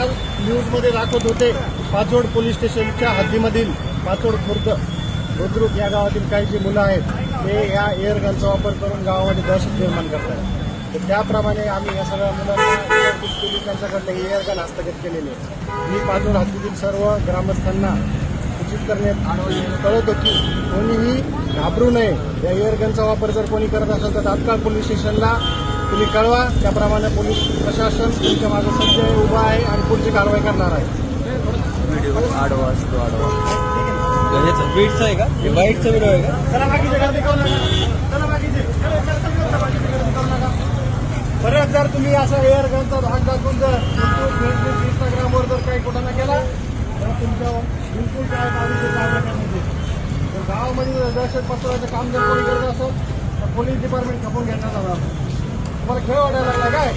न्यूजमध्ये दाखवत होते पाचोड पोलीस स्टेशनच्या हद्दीमधील पाचोड खुर्द बुद्रुक या गावातील काही जी मुलं आहेत ते या एअरगनचा वापर करून गावामध्ये दहशत निर्माण करतात तर त्याप्रमाणे आम्ही या सगळ्या मुलांना विचारपूस केली त्यांच्याकडनं एअर गन हस्तगत केलेले आहे. मी पाचोड हद्दीतील सर्व ग्रामस्थांना सूचित करण्यात कळवतो की कोणीही घाबरू नये या एअरगनचा वापर जर कोणी करत असेल तर तात्काळ पोलीस स्टेशनला तुम्ही कळवा त्याप्रमाणे पोलीस प्रशासन तुमच्या मागे सज्ज आहे उभा आहे आणि पुढची कारवाई करणार आहे. व्हिडिओ आडवा असतो आडवा. ह्याचा बीटचा आहे. का? वाईटचा व्हिडिओ आहे का? चला बाकीचे गर्दी करू नका. चला बाकीचे. चला, चला, चला, चला, बाकीचे गर्दी करू नका. परत जर तुम्ही असं एअर गनचा भाग दाखवून जर फेसबुक फेसबुक इंस्टाग्रामवर जर काही कुठं केला तर तुमच्या बिलकुल काय बाजूचे कारवाई करण्यात येईल जर गावामध्ये जर दहशत पसरवायचं काम जर कोणी करत असेल तर पोलीस डिपार्टमेंट खपून घेण्यात आलं तुम्हाला खेळ वाटायला लागला काय?